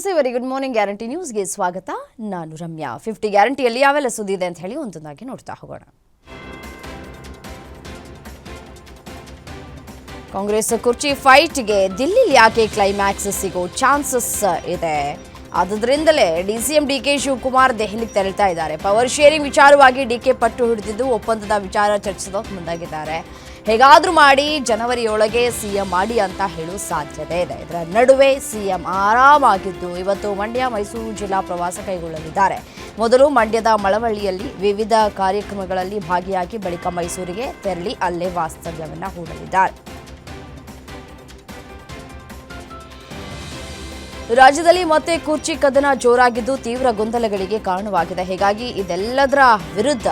ನಮಸ್ತೆ very good morning guarantee ನ್ಯೂಸ್ಗೆ ಸ್ವಾಗತ. ನಾನು ರಮ್ಯಾ. ಫಿಫ್ಟಿ ಗ್ಯಾರಂಟಿಯಲ್ಲಿ ಯಾವೆಲ್ಲ ಸುದ್ದಿ ಇದೆ ಅಂತ ಹೇಳಿ ಒಂದೊಂದಾಗಿ ನೋಡ್ತಾ ಹೋಗೋಣ. ಕಾಂಗ್ರೆಸ್ ಕುರ್ಚಿ ಫೈಟ್ಗೆ ದಿಲ್ಲಿಲಿ ಯಾಕೆ ಕ್ಲೈಮ್ಯಾಕ್ಸ್ ಸಿಗೋ ಚಾನ್ಸಸ್ ಇದೆ? ಆದ್ದರಿಂದಲೇ ಡಿಸಿಎಂ ಡಿ ಕೆ ಶಿವಕುಮಾರ್ ದೆಹಲಿಗೆ ತೆರಳ್ತಾ ಇದ್ದಾರೆ. ಪವರ್ ಶೇರಿಂಗ್ ವಿಚಾರವಾಗಿ ಡಿ ಕೆ ಪಟ್ಟು ಹಿಡಿದಿದ್ದು ಒಪ್ಪಂದದ ವಿಚಾರ ಚರ್ಚಿಸೋಕೆ ಮುಂದಾಗಿದ್ದಾರೆ. ಹೇಗಾದ್ರೂ ಮಾಡಿ ಜನವರಿಯೊಳಗೆ ಸಿಎಂ ಮಾಡಿ ಅಂತ ಹೇಳೋ ಸಾಧ್ಯತೆ ಇದೆ. ಇದರ ನಡುವೆ ಸಿಎಂ ಆರಾಮಾಗಿದ್ದು ಇವತ್ತು ಮಂಡ್ಯ, ಮೈಸೂರು ಜಿಲ್ಲಾ ಪ್ರವಾಸ ಕೈಗೊಳ್ಳಲಿದ್ದಾರೆ. ಮೊದಲು ಮಂಡ್ಯದ ಮಳವಳ್ಳಿಯಲ್ಲಿ ವಿವಿಧ ಕಾರ್ಯಕ್ರಮಗಳಲ್ಲಿ ಭಾಗಿಯಾಗಿ ಬಳಿಕ ಮೈಸೂರಿಗೆ ತೆರಳಿ ಅಲ್ಲೇ ವಾಸ್ತವ್ಯವನ್ನು ಹೂಡಲಿದ್ದಾರೆ. ರಾಜ್ಯದಲ್ಲಿ ಮತ್ತೆ ಕುರ್ಚಿ ಕದನ ಜೋರಾಗಿದ್ದು ತೀವ್ರ ಗೊಂದಲಗಳಿಗೆ ಕಾರಣವಾಗಿದೆ. ಹೀಗಾಗಿ ಇದೆಲ್ಲದರ ವಿರುದ್ಧ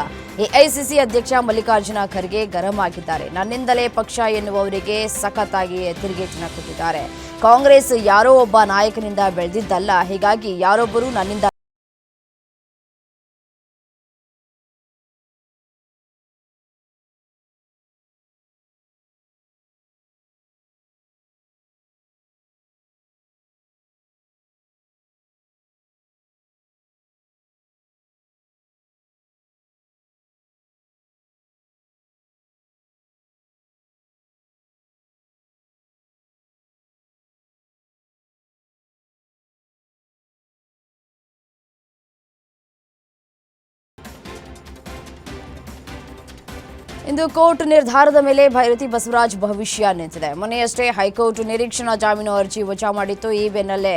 ಎಐಸಿಸಿ ಅಧ್ಯಕ್ಷ ಮಲ್ಲಿಕಾರ್ಜುನ ಖರ್ಗೆ ಗರಂ ಆಗಿದ್ದಾರೆ. ನನ್ನಿಂದಲೇ ಪಕ್ಷ ಎನ್ನುವವರಿಗೆ ಸಖತ್ತಾಗಿ ತಿರುಗೇಟಿನ ಕೊಟ್ಟಿದ್ದಾರೆ. ಕಾಂಗ್ರೆಸ್ ಯಾರೋ ಒಬ್ಬ ನಾಯಕನಿಂದ ಬೆಳೆದಿದ್ದಲ್ಲ. ಹೀಗಾಗಿ ಯಾರೊಬ್ಬರು ನನ್ನಿಂದ ಇಂದು ಕೋರ್ಟ್ ನಿರ್ಧಾರದ ಮೇಲೆ ಭೈರತಿ ಬಸವರಾಜ್ ಭವಿಷ್ಯ ನಿಂತಿದೆ ಮೊನ್ನೆಯಷ್ಟೇ ಹೈಕೋರ್ಟ್ ನಿರೀಕ್ಷಣಾ ಜಾಮೀನು ಅರ್ಜಿ ವಜಾ ಮಾಡಿತ್ತು. ಈ ಬೆನ್ನಲ್ಲೇ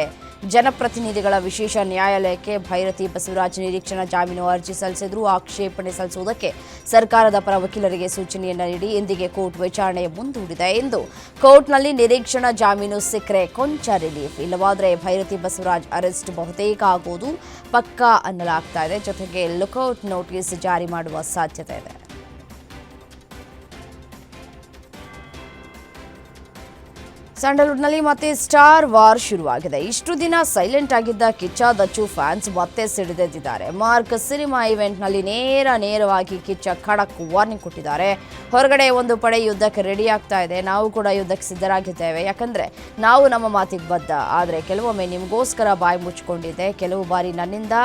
ಜನಪ್ರತಿನಿಧಿಗಳ ವಿಶೇಷ ನ್ಯಾಯಾಲಯಕ್ಕೆ ಭೈರತಿ ಬಸವರಾಜ್ ನಿರೀಕ್ಷಣಾ ಜಾಮೀನು ಅರ್ಜಿ ಸಲ್ಲಿಸಿದ್ರು. ಆಕ್ಷೇಪಣೆ ಸಲ್ಲಿಸುವುದಕ್ಕೆ ಸರ್ಕಾರದ ಪರ ವಕೀಲರಿಗೆ ಸೂಚನೆಯನ್ನು ನೀಡಿ ಇಂದಿಗೆ ಕೋರ್ಟ್ ವಿಚಾರಣೆ ಮುಂದೂಡಿದೆ ಎಂದು ಕೋರ್ಟ್ನಲ್ಲಿ ನಿರೀಕ್ಷಣಾ ಜಾಮೀನು ಸಿಕ್ಕರೆ ಕೊಂಚ ರಿಲೀಫ್. ಇಲ್ಲವಾದರೆ ಭೈರತಿ ಬಸವರಾಜ್ ಅರೆಸ್ಟ್ ಬಹುತೇಕ ಆಗುವುದು ಪಕ್ಕಾ ಅನ್ನಲಾಗ್ತಾ ಇದೆ. ಜೊತೆಗೆ ಲುಕೌಟ್ ನೋಟಿಸ್ ಜಾರಿ ಮಾಡುವ ಸಾಧ್ಯತೆ ಇದೆ. ಸ್ಯಾಂಡಲ್ವುಡ್ನಲ್ಲಿ ಮತ್ತೆ ಸ್ಟಾರ್ ವಾರ್ ಶುರುವಾಗಿದೆ. ಇಷ್ಟು ದಿನ ಸೈಲೆಂಟ್ ಆಗಿದ್ದ ಕಿಚ್ಚ, ದಚ್ಚು ಫ್ಯಾನ್ಸ್ ಮತ್ತೆ ಸಿಡಿದೆದ್ದಿದ್ದಾರೆ. ಮಾರ್ಕ್ ಸಿನಿಮಾ ಇವೆಂಟ್ನಲ್ಲಿ ನೇರ ನೇರವಾಗಿ ಕಿಚ್ಚ ಖಡಕ್ ವಾರ್ನಿಂಗ್ ಕೊಟ್ಟಿದ್ದಾರೆ. ಹೊರಗಡೆ ಒಂದು ಪಡೆ ಯುದ್ಧಕ್ಕೆ ರೆಡಿ ಆಗ್ತಾ ಇದೆ. ನಾವು ಕೂಡ ಯುದ್ಧಕ್ಕೆ ಸಿದ್ಧರಾಗಿದ್ದೇವೆ. ಯಾಕಂದ್ರೆ ನಾವು ನಮ್ಮ ಮಾತಿಗೆ ಬದ್ಧ. ಆದರೆ ಕೆಲವೊಮ್ಮೆ ನಿಮಗೋಸ್ಕರ ಬಾಯಿ ಮುಚ್ಚಿಕೊಂಡಿದೆ ಕೆಲವು ಬಾರಿ ನನ್ನಿಂದ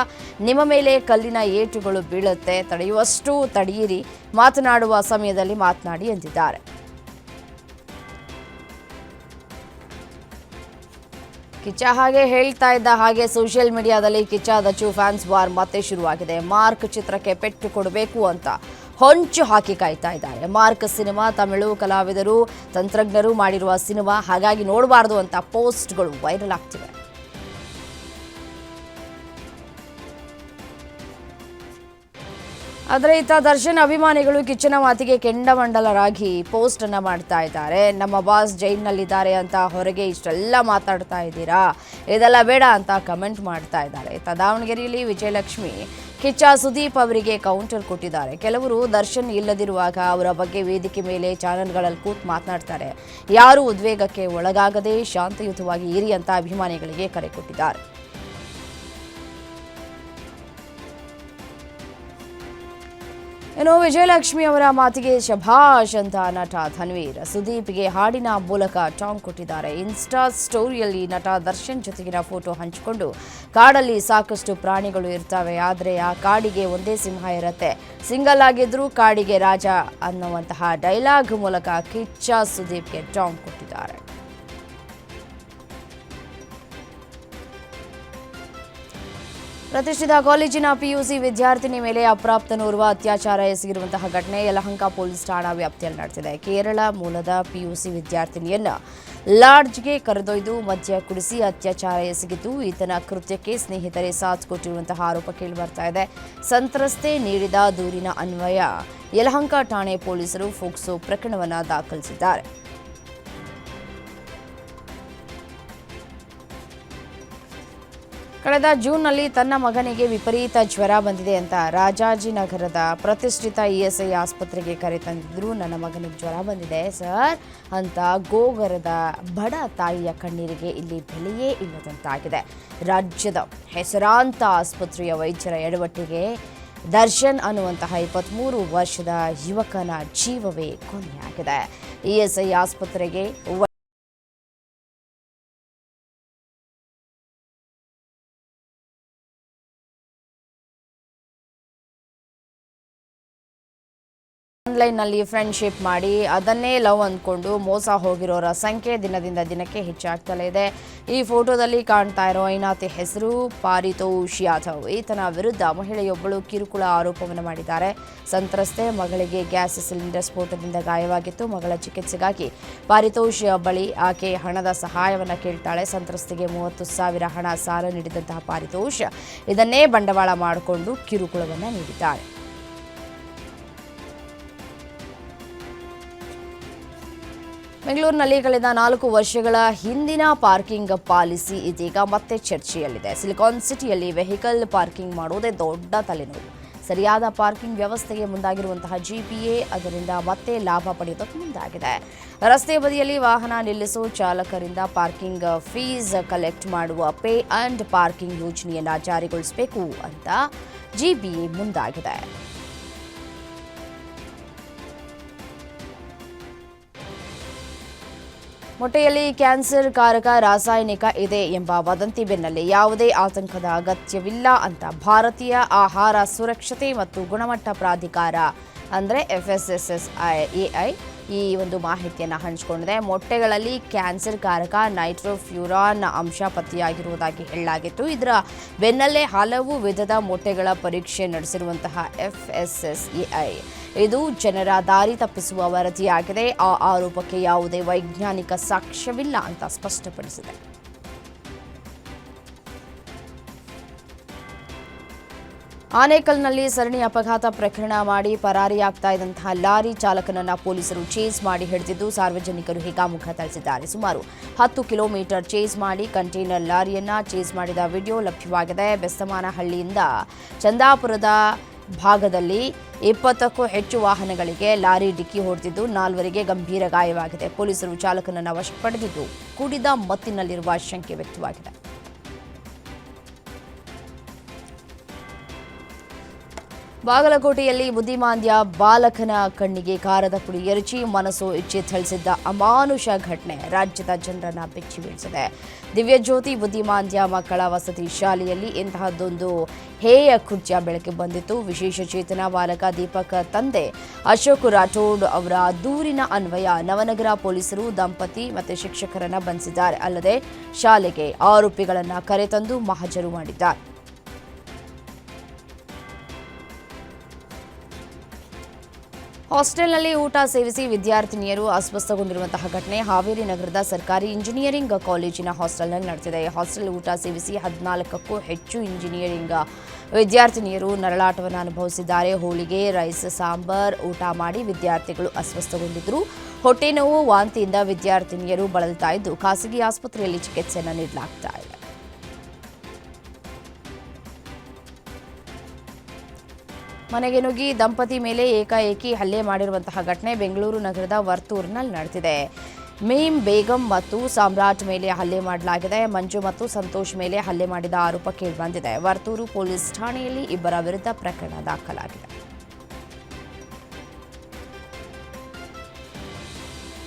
ನಿಮ್ಮ ಮೇಲೆ ಕಲ್ಲಿನ ಏಟುಗಳು ಬೀಳುತ್ತೆ. ತಡೆಯುವಷ್ಟು ತಡೆಯಿರಿ. ಮಾತನಾಡುವ ಸಮಯದಲ್ಲಿ ಮಾತನಾಡಿ ಎಂದಿದ್ದಾರೆ. ಕಿಚ್ಚ. ಹಾಗೆ ಹೇಳ್ತಾ ಇದ್ದ ಹಾಗೆ ಸೋಷಿಯಲ್ ಮೀಡಿಯಾದಲ್ಲಿ ಕಿಚ್ಚ ದಚ್ಚು ಫ್ಯಾನ್ಸ್ ವಾರ್ ಮತ್ತೆ ಶುರುವಾಗಿದೆ. ಮಾರ್ಕ್ ಚಿತ್ರಕ್ಕೆ ಪೆಟ್ಟು ಕೊಡಬೇಕು ಅಂತ ಹೊಂಚು ಹಾಕಿ ಕಾಯ್ತಾ ಇದ್ದಾರೆ ಮಾರ್ಕ್ ಸಿನಿಮಾ, ತಮಿಳು ಕಲಾವಿದರು, ತಂತ್ರಜ್ಞರು ಮಾಡಿರುವ ಸಿನಿಮಾ ಹಾಗಾಗಿ ನೋಡಬಾರ್ದು ಅಂತ ಪೋಸ್ಟ್ಗಳು ವೈರಲ್ ಆಗ್ತಿವೆ. ಆದರೆ ಇತ್ತ ದರ್ಶನ್ ಅಭಿಮಾನಿಗಳು ಕಿಚ್ಚನ ಮಾತಿಗೆ ಕೆಂಡಮಂಡಲರಾಗಿ ಪೋಸ್ಟ್ ಅನ್ನ ಮಾಡ್ತಾ ಇದ್ದಾರೆ. ನಮ್ಮ ಬಾಸ್ ಜೈಲ್ನಲ್ಲಿದ್ದಾರೆ ಅಂತ ಹೊರಗೆ ಇಷ್ಟೆಲ್ಲ ಮಾತಾಡ್ತಾ ಇದ್ದೀರಾ? ಇದೆಲ್ಲ ಬೇಡ ಅಂತ ಕಮೆಂಟ್ ಮಾಡ್ತಾ ಇದ್ದಾರೆ. ಇತ್ತ ದಾವಣಗೆರೆಯಲ್ಲಿ ವಿಜಯಲಕ್ಷ್ಮಿ, ಕಿಚ್ಚ ಸುದೀಪ್ ಅವರಿಗೆ ಕೌಂಟರ್ ಕೊಟ್ಟಿದ್ದಾರೆ. ಕೆಲವರು ದರ್ಶನ್ ಇಲ್ಲದಿರುವಾಗ ಅವರ ಬಗ್ಗೆ ವೇದಿಕೆ ಮೇಲೆ ಚಾನೆಲ್ಗಳಲ್ಲಿ ಕೂತ್ ಮಾತನಾಡ್ತಾರೆ. ಯಾರು ಉದ್ವೇಗಕ್ಕೆ ಒಳಗಾಗದೆ ಶಾಂತಿಯುತವಾಗಿ ಇರಿ ಅಂತ ಅಭಿಮಾನಿಗಳಿಗೆ ಕರೆ ಕೊಟ್ಟಿದ್ದಾರೆ. ಇನ್ನು ವಿಜಯಲಕ್ಷ್ಮಿ ಅವರ ಮಾತಿಗೆ ಶಭಾಷ್ ಅಂತ ನಟ ಧನ್ವೀರ್. ಸುದೀಪ್ಗೆ ಹಾಡಿನ ಮೂಲಕ ಟಾಂಗ್ ಕೊಟ್ಟಿದ್ದಾರೆ. ಇನ್ಸ್ಟಾ ಸ್ಟೋರಿಯಲ್ಲಿ ನಟ ದರ್ಶನ್ ಜೊತೆಗಿನ ಫೋಟೋ ಹಂಚಿಕೊಂಡು ಕಾಡಲ್ಲಿ ಸಾಕಷ್ಟು ಪ್ರಾಣಿಗಳು ಇರ್ತವೆ. ಆದರೆ ಆ ಕಾಡಿಗೆ ಒಂದೇ ಸಿಂಹ ಇರುತ್ತೆ. ಸಿಂಗಲ್ ಆಗಿದ್ರೂ ಕಾಡಿಗೆ ರಾಜ ಅನ್ನುವಂತಹ ಡೈಲಾಗ್ ಮೂಲಕ ಕಿಚ್ಚ ಸುದೀಪ್ಗೆ ಟಾಂಗ್ ಕೊಟ್ಟಿದ್ದಾರೆ. ಪ್ರತಿಷ್ಠಿತ ಕಾಲೇಜಿನ ಪಿಯುಸಿ ವಿದ್ಯಾರ್ಥಿನಿ ಮೇಲೆ ಅಪ್ರಾಪ್ತನೋರ್ವ ಅತ್ಯಾಚಾರ ಎಸಗಿರುವಂತಹ ಘಟನೆ ಯಲಹಂಕ ಪೊಲೀಸ್ ಠಾಣಾ ವ್ಯಾಪ್ತಿಯಲ್ಲಿ ನಡೆದಿದೆ. ಕೇರಳ ಮೂಲದ ಪಿಯುಸಿ ವಿದ್ಯಾರ್ಥಿನಿಯನ್ನ ಲಾಡ್ಜ್ಗೆ ಕರೆದೊಯ್ದು ಮದ್ಯ ಕುಡಿಸಿ ಅತ್ಯಾಚಾರ ಎಸಗಿದ್ದು ಈತನ ಕೃತ್ಯಕ್ಕೆ ಸ್ನೇಹಿತರೆ ಸಾಥ್ ಕೊಟ್ಟಿರುವಂತಹ ಆರೋಪ ಕೇಳಿಬರ್ತಾ ಇದೆ. ಸಂತ್ರಸ್ತೆ ನೀಡಿದ ದೂರಿನ ಅನ್ವಯ ಯಲಹಂಕ ಠಾಣೆ ಪೊಲೀಸರು ಫೋಕ್ಸೋ ಪ್ರಕರಣವನ್ನು ದಾಖಲಿಸಿದ್ದಾರೆ. ಕಳೆದ ಜೂನ್ನಲ್ಲಿ ತನ್ನ ಮಗನಿಗೆ ವಿಪರೀತ ಜ್ವರ ಬಂದಿದೆ ಅಂತ ರಾಜಾಜಿನಗರದ ಪ್ರತಿಷ್ಠಿತ ಇಎಸ್ಐ ಆಸ್ಪತ್ರೆಗೆ ಕರೆ ತಂದಿದ್ರು. ನನ್ನ ಮಗನಿಗೆ ಜ್ವರ ಬಂದಿದೆ ಸರ್ ಅಂತ ಗೋಗರದ ಬಡ ತಾಯಿಯ ಕಣ್ಣೀರಿಗೆ ಇಲ್ಲಿ ಬೆಲೆಯೇ ಇಲ್ಲದಂತಾಗಿದೆ. ರಾಜ್ಯದ ಹೆಸರಾಂತ ಆಸ್ಪತ್ರೆಯ ವೈದ್ಯರ ಎಡವಟ್ಟಿಗೆ ದರ್ಶನ್ ಅನ್ನುವಂತಹ ಇಪ್ಪತ್ತ್ಮೂರು ವರ್ಷದ ಯುವಕನ ಜೀವವೇ ಕೊನೆಯಾಗಿದೆ. ಇಎಸ್ಐ ಆಸ್ಪತ್ರೆಗೆ ಆನ್ಲೈನ್ನಲ್ಲಿ ಫ್ರೆಂಡ್ಶಿಪ್ ಮಾಡಿ ಅದನ್ನೇ ಲವ್ ಅಂದ್ಕೊಂಡು ಮೋಸ ಹೋಗಿರೋರ ಸಂಖ್ಯೆ ದಿನದಿಂದ ದಿನಕ್ಕೆ ಹೆಚ್ಚಾಗ್ತಲೇ ಇದೆ. ಈ ಫೋಟೋದಲ್ಲಿ ಕಾಣ್ತಾ ಇರೋ ಐನಾತಿ ಹೆಸರು ಪಾರಿತೋಷ್ ಯಾದವ್. ಈತನ ವಿರುದ್ಧ ಮಹಿಳೆಯೊಬ್ಬಳು ಕಿರುಕುಳ ಆರೋಪವನ್ನು ಮಾಡಿದ್ದಾರೆ. ಸಂತ್ರಸ್ತೆ ಮಗಳಿಗೆ ಗ್ಯಾಸ್ ಸಿಲಿಂಡರ್ ಸ್ಫೋಟದಿಂದ ಗಾಯವಾಗಿತ್ತು. ಮಗಳ ಚಿಕಿತ್ಸೆಗಾಗಿ ಪಾರಿತೋಷ್ ಬಳಿ ಆಕೆ ಹಣದ ಸಹಾಯವನ್ನು ಕೇಳ್ತಾಳೆ. ಸಂತ್ರಸ್ತೆಗೆ ಮೂವತ್ತು ಸಾವಿರ ಹಣ ಸಾಲ ನೀಡಿದಂತಹ ಪಾರಿತೋಷ್ ಇದನ್ನೇ ಬಂಡವಾಳ ಮಾಡಿಕೊಂಡು ಕಿರುಕುಳವನ್ನು ನೀಡಿದ್ದಾರೆ. ಬೆಂಗಳೂರಿನಲ್ಲಿ ಕಳೆದ ನಾಲ್ಕು ವರ್ಷಗಳ ಹಿಂದಿನ ಪಾರ್ಕಿಂಗ್ ಪಾಲಿಸಿ ಇದೀಗ ಮತ್ತೆ ಚರ್ಚೆಯಲ್ಲಿದೆ. ಸಿಲಿಕಾನ್ ಸಿಟಿಯಲ್ಲಿ ವೆಹಿಕಲ್ ಪಾರ್ಕಿಂಗ್ ಮಾಡುವುದೇ ದೊಡ್ಡ ತಲೆನೋವು. ಸರಿಯಾದ ಪಾರ್ಕಿಂಗ್ ವ್ಯವಸ್ಥೆಗೆ ಮುಂದಾಗಿರುವಂತಹ ಜಿಪಿಎ ಅದರಿಂದ ಮತ್ತೆ ಲಾಭ ಪಡೆಯುವುದಕ್ಕೆ ಮುಂದಾಗಿದೆ. ರಸ್ತೆ ಬದಿಯಲ್ಲಿ ವಾಹನ ನಿಲ್ಲಿಸೋ ಚಾಲಕರಿಂದ ಪಾರ್ಕಿಂಗ್ ಫೀಸ್ ಕಲೆಕ್ಟ್ ಮಾಡುವ ಪೇ ಅಂಡ್ ಪಾರ್ಕಿಂಗ್ ಯೋಜನೆಯನ್ನು ಜಾರಿಗೊಳಿಸಬೇಕು ಅಂತ ಜಿಪಿಎ ಮುಂದಾಗಿದೆ. ಮೊಟ್ಟೆಯಲ್ಲಿ ಕ್ಯಾನ್ಸರ್ ಕಾರಕ ರಾಸಾಯನಿಕ ಇದೆ ಎಂಬ ವದಂತಿ ಬೆನ್ನಲ್ಲೇ ಯಾವುದೇ ಆತಂಕದ ಅಗತ್ಯವಿಲ್ಲ ಅಂತ ಭಾರತೀಯ ಆಹಾರ ಸುರಕ್ಷತೆ ಮತ್ತು ಗುಣಮಟ್ಟ ಪ್ರಾಧಿಕಾರ, ಅಂದರೆ ಎಫ್ ಎಐ ಈ ಒಂದು ಮಾಹಿತಿಯನ್ನು ಹಂಚಿಕೊಂಡಿದೆ. ಮೊಟ್ಟೆಗಳಲ್ಲಿ ಕ್ಯಾನ್ಸರ್ ಕಾರಕ ನೈಟ್ರೋಫ್ಯೂರಾನ್ ಅಂಶ ಪತ್ತೆಯಾಗಿರುವುದಾಗಿ ಹೇಳಲಾಗಿತ್ತು. ಇದರ ಬೆನ್ನಲ್ಲೇ ಹಲವು ವಿಧದ ಮೊಟ್ಟೆಗಳ ಪರೀಕ್ಷೆ ನಡೆಸಿರುವಂತಹ ಎಫ್ ಎಸ್ ಎಸ್ ಇದು ಜನರ ದಾರಿ ತಪ್ಪಿಸುವ ವರದಿಯಾಗಿದೆ. ಆ ಆರೋಪಕ್ಕೆ ಯಾವುದೇ ವೈಜ್ಞಾನಿಕ ಸಾಕ್ಷ್ಯವಿಲ್ಲ ಅಂತ ಸ್ಪಷ್ಟಪಡಿಸಿದೆ. ಆನೇಕಲ್ನಲ್ಲಿ ಸರಣಿ ಅಪಘಾತ ಪ್ರಕರಣ ಮಾಡಿ ಪರಾರಿಯಾಗ್ತಾ ಇದ್ದಂತಹ ಲಾರಿ ಚಾಲಕನನ್ನ ಪೊಲೀಸರು ಚೇಸ್ ಮಾಡಿ ಹಿಡಿದಿದ್ದು ಸಾರ್ವಜನಿಕರು ಹಿಗಾಮುಖ ತಳಿಸಿದ್ದಾರೆ ಸುಮಾರು ಹತ್ತು ಕಿಲೋಮೀಟರ್ ಚೇಸ್ ಮಾಡಿ ಕಂಟೈನರ್ ಲಾರಿಯನ್ನ ಚೇಸ್ ಮಾಡಿದ ವಿಡಿಯೋ ಲಭ್ಯವಾಗಿದೆ. ಬೆಸ್ತಮಾನಹಳ್ಳಿಯಿಂದ ಚಂದಾಪುರದ ಭಾಗದಲ್ಲಿ ಇಪ್ಪತ್ತಕ್ಕೂ ಹೆಚ್ಚು ವಾಹನಗಳಿಗೆ ಲಾರಿ ಡಿಕ್ಕಿ ಹೊಡೆದಿದ್ದು ನಾಲ್ವರಿಗೆ ಗಂಭೀರ ಗಾಯವಾಗಿದೆ. ಪೊಲೀಸರು ಚಾಲಕನನ್ನು ವಶಪಡೆದಿದ್ದು ಕುಡಿದ ಮತ್ತಿನಲ್ಲಿರುವ ಶಂಕೆ ವ್ಯಕ್ತವಾಗಿದೆ. ಬಾಗಲಕೋಟೆಯಲ್ಲಿ ಬುದ್ಧಿಮಾಂದ್ಯ ಬಾಲಕನ ಕಣ್ಣಿಗೆ ಕಾರದ ಪುಡಿ ಎರಚಿ ಮನಸ್ಸು ಇಚ್ಛೆ ಥಳಿಸಿದ್ದ ಅಮಾನುಷ ಘಟನೆ ರಾಜ್ಯದ ಜನರನ್ನ ಬೆಚ್ಚಿ ಬೀಳಿಸಿದೆ. ದಿವ್ಯಜ್ಯೋತಿ ಬುದ್ಧಿಮಾಂದ್ಯ ಮಕ್ಕಳ ವಸತಿ ಶಾಲೆಯಲ್ಲಿ ಇಂತಹದ್ದೊಂದು ಹೇಯ ಕೃತ್ಯ ಬೆಳಕಿಗೆ ಬಂದಿತ್ತು. ವಿಶೇಷ ಚೇತನ ಬಾಲಕ ದೀಪಕ್ ತಂದೆ ಅಶೋಕ್ ರಾಠೋಡ್ ಅವರ ದೂರಿನ ಅನ್ವಯ ನವನಗರ ಪೊಲೀಸರು ದಂಪತಿ ಮತ್ತು ಶಿಕ್ಷಕರನ್ನ ಬಂಧಿಸಿದ್ದಾರೆ. ಅಲ್ಲದೆ ಶಾಲೆಗೆ ಆರೋಪಿಗಳನ್ನ ಕರೆತಂದು ಮಹಜರು ಮಾಡಿದ್ದಾರೆ. ಹಾಸ್ಟೆಲ್ನಲ್ಲಿ ಊಟ ಸೇವಿಸಿ ವಿದ್ಯಾರ್ಥಿನಿಯರು ಅಸ್ವಸ್ಥಗೊಂಡಿರುವಂತಹ ಘಟನೆ ಹಾವೇರಿ ನಗರದ ಸರ್ಕಾರಿ ಇಂಜಿನಿಯರಿಂಗ್ ಕಾಲೇಜಿನ ಹಾಸ್ಟೆಲ್ನಲ್ಲಿ ನಡೆದಿದೆ. ಹಾಸ್ಟೆಲ್ ಊಟ ಸೇವಿಸಿ ಹದಿನಾಲ್ಕಕ್ಕೂ ಹೆಚ್ಚು ಇಂಜಿನಿಯರಿಂಗ್ ವಿದ್ಯಾರ್ಥಿನಿಯರು ನರಳಾಟವನ್ನು ಅನುಭವಿಸಿದ್ದಾರೆ. ಹೋಳಿಗೆ, ರೈಸ್, ಸಾಂಬಾರ್ ಊಟ ಮಾಡಿ ವಿದ್ಯಾರ್ಥಿಗಳು ಅಸ್ವಸ್ಥಗೊಂಡಿದ್ದರು ಹೊಟ್ಟೆ ನೋವು ವಾಂತಿಯಿಂದ ವಿದ್ಯಾರ್ಥಿನಿಯರು ಬಳಲ್ತಾ ಇದ್ದು ಖಾಸಗಿ ಆಸ್ಪತ್ರೆಯಲ್ಲಿ ಚಿಕಿತ್ಸೆಯನ್ನು ನೀಡಲಾಗ್ತಾ ಇದೆ. ಮನೆಗೆ ನುಗ್ಗಿ ದಂಪತಿ ಮೇಲೆ ಏಕಾಏಕಿ ಹಲ್ಲೆ ಮಾಡಿರುವಂತಹ ಘಟನೆ ಬೆಂಗಳೂರು ನಗರದ ವರ್ತೂರಿನಲ್ಲಿ ನಡೆದಿದೆ. ಮೀಮ್ ಬೇಗಂ ಮತ್ತು ಸಾಮ್ರಾಟ್ ಮೇಲೆ ಹಲ್ಲೆ ಮಾಡಲಾಗಿದೆ. ಮಂಜು ಮತ್ತು ಸಂತೋಷ್ ಮೇಲೆ ಹಲ್ಲೆ ಮಾಡಿದ ಆರೋಪ ಕೇಳಿಬಂದಿದೆ ವರ್ತೂರು ಪೊಲೀಸ್ ಠಾಣೆಯಲ್ಲಿ ಇಬ್ಬರ ವಿರುದ್ಧ ಪ್ರಕರಣ ದಾಖಲಾಗಿದೆ.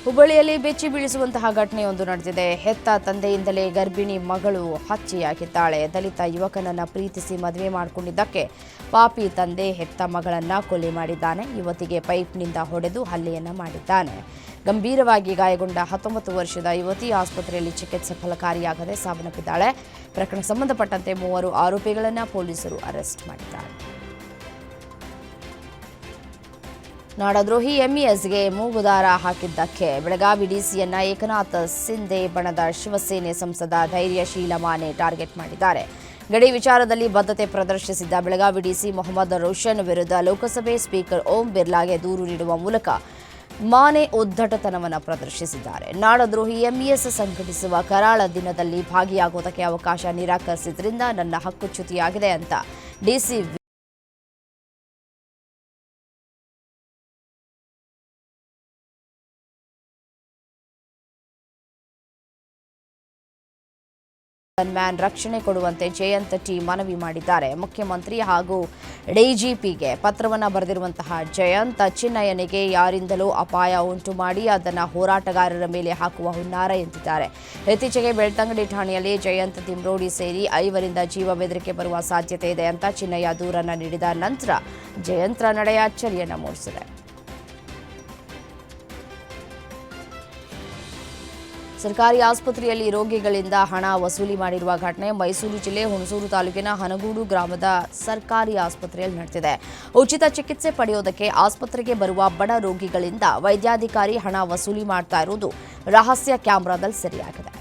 ಹುಬ್ಬಳ್ಳಿಯಲ್ಲಿ ಬೆಚ್ಚಿ ಬೀಳಿಸುವಂತಹ ಘಟನೆಯೊಂದು ನಡೆದಿದೆ. ಹೆತ್ತ ತಂದೆಯಿಂದಲೇ ಗರ್ಭಿಣಿ ಮಗಳು ಹಚ್ಚಿಯಾಗಿದ್ದಾಳೆ ದಲಿತ ಯುವಕನನ್ನ ಪ್ರೀತಿಸಿ ಮದುವೆ ಮಾಡಿಕೊಂಡಿದ್ದಕ್ಕೆ ಪಾಪಿ ತಂದೆ ಹೆತ್ತ ಮಗಳನ್ನ ಕೊಲೆ ಮಾಡಿದ್ದಾನೆ. ಯುವತಿಗೆ ಪೈಪ್ನಿಂದ ಹೊಡೆದು ಹಲ್ಲೆಯನ್ನ ಮಾಡಿದ್ದಾನೆ. ಗಂಭೀರವಾಗಿ ಗಾಯಗೊಂಡ ಹತ್ತೊಂಬತ್ತು ವರ್ಷದ ಯುವತಿ ಆಸ್ಪತ್ರೆಯಲ್ಲಿ ಚಿಕಿತ್ಸೆ ಫಲಕಾರಿಯಾಗದೆ ಸಾವನ್ನಪ್ಪಿದ್ದಾಳೆ. ಪ್ರಕರಣ ಸಂಬಂಧಪಟ್ಟಂತೆ ಮೂವರು ಆರೋಪಿಗಳನ್ನು ಪೊಲೀಸರು ಅರೆಸ್ಟ್ ಮಾಡಿದ್ದಾರೆ. ನಾಡದ್ರೋಹಿ ಎಂಇಎಸ್ಗೆ ಮೂಗುದಾರ ಹಾಕಿದ್ದಕ್ಕೆ ಬೆಳಗಾವಿ ಡಿಸಿಯನ್ನ ಏಕನಾಥ್ ಸಿಂಧೆ ಬಣದ ಶಿವಸೇನೆ ಸಂಸದ ಧೈರ್ಯಶೀಲ ಮಾನೆ ಟಾರ್ಗೆಟ್ ಮಾಡಿದ್ದಾರೆ. ಗಡಿ ವಿಚಾರದಲ್ಲಿ ಬದ್ಧತೆ ಪ್ರದರ್ಶಿಸಿದ್ದ ಬೆಳಗಾವಿ ಡಿಸಿ ಮೊಹಮ್ಮದ್ ರೋಷನ್ ವಿರುದ್ಧ ಲೋಕಸಭೆ ಸ್ಪೀಕರ್ ಓಂ ಬಿರ್ಲಾಗೆ ದೂರು ನೀಡುವ ಮೂಲಕ ಮಾನೆ ಉದ್ದಟತನವನ್ನು ಪ್ರದರ್ಶಿಸಿದ್ದಾರೆ. ನಾಡದ್ರೋಹಿ ಎಂಇಎಸ್ ಸಂಘಟಿಸುವ ಕರಾಳ ದಿನದಲ್ಲಿ ಭಾಗಿಯಾಗುವುದಕ್ಕೆ ಅವಕಾಶ ನಿರಾಕರಿಸಿದ್ರಿಂದ ನನ್ನ ಹಕ್ಕುಚ್ಯುತಿಯಾಗಿದೆ ಅಂತ ಡಿಸಿ ಮ್ಯಾನ್ ರಕ್ಷಣೆ ಕೊಡುವಂತೆ ಜಯಂತ್ ಟಿ ಮನವಿ ಮಾಡಿದ್ದಾರೆ. ಮುಖ್ಯಮಂತ್ರಿ ಹಾಗೂ ಡಿಜಿಪಿಗೆ ಪತ್ರವನ್ನು ಬರೆದಿರುವಂತಹ ಜಯಂತ್ ಚಿನ್ನಯ್ಯನಿಗೆ ಯಾರಿಂದಲೂ ಅಪಾಯ ಉಂಟು ಮಾಡಿ ಅದನ್ನು ಹೋರಾಟಗಾರರ ಮೇಲೆ ಹಾಕುವ ಹುನ್ನಾರ ಎಂದಿದ್ದಾರೆ. ಇತ್ತೀಚೆಗೆ ಬೆಳ್ತಂಗಡಿ ಠಾಣೆಯಲ್ಲಿ ಜಯಂತ್ ತಿಮ್ರೋಡಿ ಸೇರಿ ಐವರಿಂದ ಜೀವ ಬೆದರಿಕೆ ಬರುವ ಸಾಧ್ಯತೆ ಇದೆ ಅಂತ ಚಿನ್ನಯ್ಯ ದೂರನ್ನು ನೀಡಿದ ನಂತರ ಜಯಂತ್ರ ನಡೆಯ ಅಚ್ಚರಿಯನ್ನು ಮೂಡಿಸಿದೆ. ಸರ್ಕಾರಿ ಆಸ್ಪತ್ರೆಯಲ್ಲಿ ರೋಗಿಗಳಿಂದ ಹಣ ವಸೂಲಿ ಮಾಡಿರುವ ಘಟನೆ ಮೈಸೂರು ಜಿಲ್ಲೆ ಹುಣಸೂರು ತಾಲೂಕಿನ ಹನಗೂಡು ಗ್ರಾಮದ ಸರ್ಕಾರಿ ಆಸ್ಪತ್ರೆಯಲ್ಲಿ ನಡೆದಿದೆ. ಉಚಿತ ಚಿಕಿತ್ಸೆ ಪಡೆಯೋದಕ್ಕೆ ಆಸ್ಪತ್ರೆಗೆ ಬರುವ ಬಡ ರೋಗಿಗಳಿಂದ ವೈದ್ಯಾಧಿಕಾರಿ ಹಣ ವಸೂಲಿ ಮಾಡ್ತಾ ಇರುವುದು ರಹಸ್ಯ ಕ್ಯಾಮೆರಾದಲ್ಲಿ ಸೆರೆಯಾಗಿದೆ.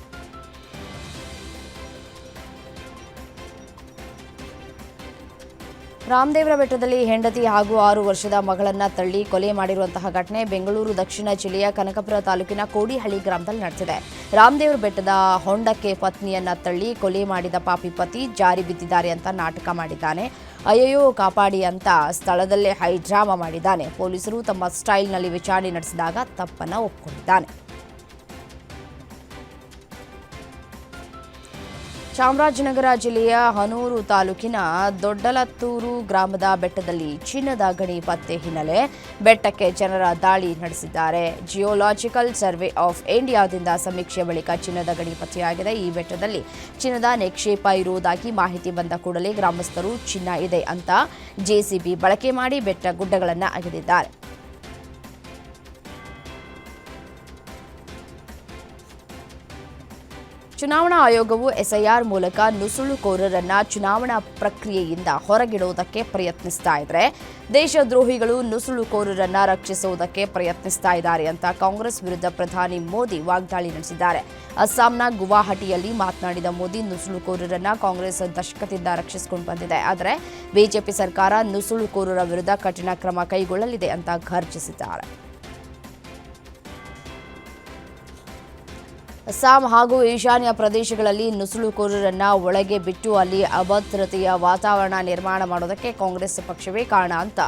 ರಾಮದೇವರ ಬೆಟ್ಟದಲ್ಲಿ ಹೆಂಡತಿ ಹಾಗೂ ಆರು ವರ್ಷದ ಮಗಳನ್ನ ತಳ್ಳಿ ಕೊಲೆ ಮಾಡಿರುವಂತಹ ಘಟನೆ ಬೆಂಗಳೂರು ದಕ್ಷಿಣ ಜಿಲ್ಲೆಯ ಕನಕಪುರ ತಾಲೂಕಿನ ಕೋಡಿಹಳ್ಳಿ ಗ್ರಾಮದಲ್ಲಿ ನಡೆದಿದೆ. ರಾಮದೇವರ ಬೆಟ್ಟದ ಹೊಂಡಕ್ಕೆ ಪತ್ನಿಯನ್ನ ತಳ್ಳಿ ಕೊಲೆ ಮಾಡಿದ ಪಾಪಿ ಪತಿ ಜಾರಿ ಬಿದ್ದಿದ್ದಾರೆ ಅಂತ ನಾಟಕ ಮಾಡಿದ್ದಾನೆ. ಅಯ್ಯಯ್ಯೋ, ಕಾಪಾಡಿ ಅಂತ ಸ್ಥಳದಲ್ಲೇ ಹೈಡ್ರಾಮಾ ಮಾಡಿದ್ದಾನೆ. ಪೊಲೀಸರು ತಮ್ಮ ಸ್ಟೈಲ್ನಲ್ಲಿ ವಿಚಾರಣೆ ನಡೆಸಿದಾಗ ತಪ್ಪನ್ನ ಒಪ್ಪಿಕೊಂಡಿದ್ದಾನೆ ಚಾಮರಾಜನಗರ ಜಿಲ್ಲೆಯ ಹನೂರು ತಾಲೂಕಿನ ದೊಡ್ಡಲತ್ತೂರು ಗ್ರಾಮದ ಬೆಟ್ಟದಲ್ಲಿ ಚಿನ್ನದ ಗಣಿ ಪತ್ತೆ ಹಿನ್ನೆಲೆ ಬೆಟ್ಟಕ್ಕೆ ಜನರ ದಾಳಿ ನಡೆಸಿದ್ದಾರೆ. ಜಿಯೋಲಾಜಿಕಲ್ ಸರ್ವೆ ಆಫ್ ಇಂಡಿಯಾದಿಂದ ಸಮೀಕ್ಷೆ ಬಳಿಕ ಚಿನ್ನದ ಗಣಿ ಪತ್ತೆಯಾಗಿದೆ. ಈ ಬೆಟ್ಟದಲ್ಲಿ ಚಿನ್ನದ ನಿಕ್ಷೇಪ ಇರುವುದಾಗಿ ಮಾಹಿತಿ ಬಂದ ಕೂಡಲೇ ಗ್ರಾಮಸ್ಥರು ಚಿನ್ನ ಇದೆ ಅಂತ ಜೆಸಿಬಿ ಬಳಕೆ ಮಾಡಿ ಬೆಟ್ಟ ಗುಡ್ಡಗಳನ್ನು ಅಗೆದಿದ್ದಾರೆ. ಚುನಾವಣಾ ಆಯೋಗವು ಎಸ್ಐಆರ್ ಮೂಲಕ ನುಸುಳುಕೋರರನ್ನ ಚುನಾವಣಾ ಪ್ರಕ್ರಿಯೆಯಿಂದ ಹೊರಗಿಡುವುದಕ್ಕೆ ಪ್ರಯತ್ನಿಸ್ತಾ ಇದ್ರೆ ದೇಶದ್ರೋಹಿಗಳು ನುಸುಳುಕೋರರನ್ನ ರಕ್ಷಿಸುವುದಕ್ಕೆ ಪ್ರಯತ್ನಿಸ್ತಾ ಇದ್ದಾರೆ ಅಂತ ಕಾಂಗ್ರೆಸ್ ವಿರುದ್ಧ ಪ್ರಧಾನಿ ಮೋದಿ ವಾಗ್ದಾಳಿ ನಡೆಸಿದ್ದಾರೆ. ಅಸ್ಸಾಂನ ಗುವಾಹಟಿಯಲ್ಲಿ ಮಾತನಾಡಿದ ಮೋದಿ, ನುಸುಳುಕೋರರನ್ನ ಕಾಂಗ್ರೆಸ್ ದಶಕದಿಂದ ರಕ್ಷಿಸಿಕೊಂಡು ಬಂದಿದೆ. ಆದರೆ, ಬಿಜೆಪಿ ಸರ್ಕಾರ ನುಸುಳುಕೋರರ ವಿರುದ್ಧ ಕಠಿಣ ಕ್ರಮ ಕೈಗೊಳ್ಳಲಿದೆ ಅಂತ ಘರ್ಜಿಸಿದ್ದಾರೆ. ಅಸ್ಸಾಂ ಹಾಗೂ ಈಶಾನ್ಯ ಪ್ರದೇಶಗಳಲ್ಲಿ ನುಸುಳುಕೋರರನ್ನ ಒಳಗೆ ಬಿಟ್ಟು ಅಲ್ಲಿ ಅಭದ್ರತೆಯ ವಾತಾವರಣ ನಿರ್ಮಾಣ ಮಾಡೋದಕ್ಕೆ ಕಾಂಗ್ರೆಸ್ ಪಕ್ಷವೇ ಕಾರಣ ಅಂತ